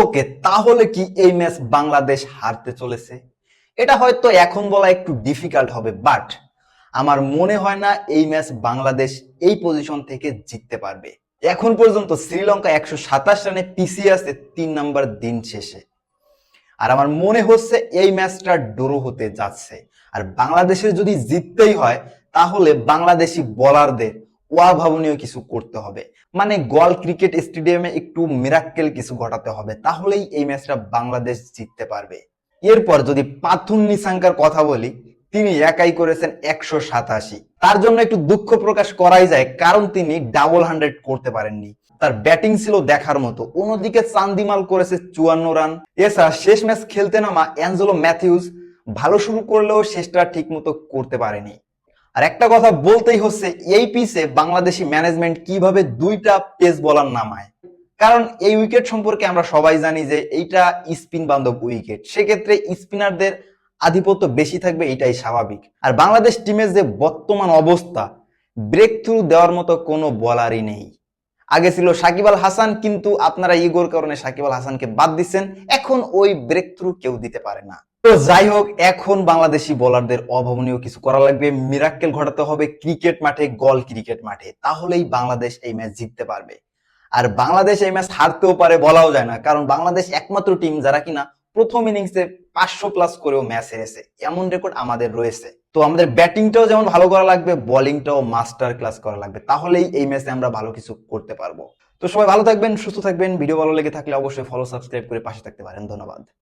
ওকে, তাহলে কি এই ম্যাচ বাংলাদেশ হারতে চলেছে? এটা হয়তো এখন বলা একটু ডিফিকাল্ট হবে বাট আমার মনে হয় না এই ম্যাচ বাংলাদেশ এই পজিশন থেকে জিততে পারবে। এখন পর্যন্ত শ্রীলঙ্কা একশো সাতাশ রানে পিছিয়ে আছে তিন নাম্বার দিন শেষে। আর আমার মনে হচ্ছে এই ম্যাচটা ড্র হতে যাচ্ছে। আর বাংলাদেশের যদি জিততেই হয়, তাহলে বাংলাদেশি বোলারদের অভাবনীয় কিছু করতে হবে। মানে গল ক্রিকেট স্টেডিয়ামে একটু মিরাক্কেল কিছু ঘটাতে হবে, তাহলেই এই ম্যাচটা বাংলাদেশ জিততে পারবে। এরপর যদি পাথুন নিসাঙ্কার কথা বলি, তিনি একাই করেছেন একশো সাতাশি। তার জন্য একটু দুঃখ প্রকাশ করাই যায়, কারণ তিনি ডাবল হান্ড্রেড করতে পারেননি। তার ব্যাটিং ছিল দেখার মতো। অন্যদিকে চান্দিমাল করেছে চুয়ান্ন রান। এছাড়া শেষ ম্যাচ খেলতে নামা অ্যাঞ্জেলো ম্যাথিউস ভালো শুরু করলেও শেষটা ঠিক মতো করতে পারেনি। আর একটা কথা বলতেই হচ্ছে, এই পিসে বাংলাদেশি ম্যানেজমেন্ট কীভাবে দুইটা পেস বলার নামায়? কারণ এই উইকেট সম্পর্কে আমরা সবাই জানি যে এইটা স্পিন বান্ধব উইকেট সেক্ষেত্রে স্পিনারদের আধিপত্য বেশি থাকবে, এটাই স্বাভাবিক। আর বাংলাদেশ টিমের যে বর্তমান অবস্থা ব্রেক থ্রু দেওয়ার মতো কোনো বলারই নেই। আগে ছিল সাকিব আল হাসান, কিন্তু আপনারা ইগোর কারণে সাকিব আল হাসানকে বাদ দিচ্ছেন। এখন ওই ব্রেক থ্রু কেউ দিতে পারে না। তো যাই হোক, এখন বাংলাদেশি বোলারদের অভাবনীয় কিছু করা লাগবে। মিরাক্কেল ঘটাতে হবে ক্রিকেট মাঠে গল ক্রিকেট মাঠে। তাহলেই বাংলাদেশ এই ম্যাচ জিততে পারবে। আর বাংলাদেশ এই ম্যাচ হারতেও পারে বলাও যায় না। কারণ বাংলাদেশ একমাত্র টিম যারা কিনা প্রথম ইনিংসে পাঁচশো প্লাস করেও ম্যাচ হেরেছে। এমন রেকর্ড আমাদের রয়েছে। তো আমাদের ব্যাটিংটাও যেমন ভালো করা লাগবে বোলিংটাও মাস্টার ক্লাস করা লাগবে। তাহলেই এই ম্যাচে আমরা ভালো কিছু করতে পারব। তো সবাই ভালো থাকবেন, সুস্থ থাকবেন। ভিডিও ভালো লেগে থাকলে অবশ্যই ফলো সাবস্ক্রাইব করে পাশে থাকতে পারেন। ধন্যবাদ।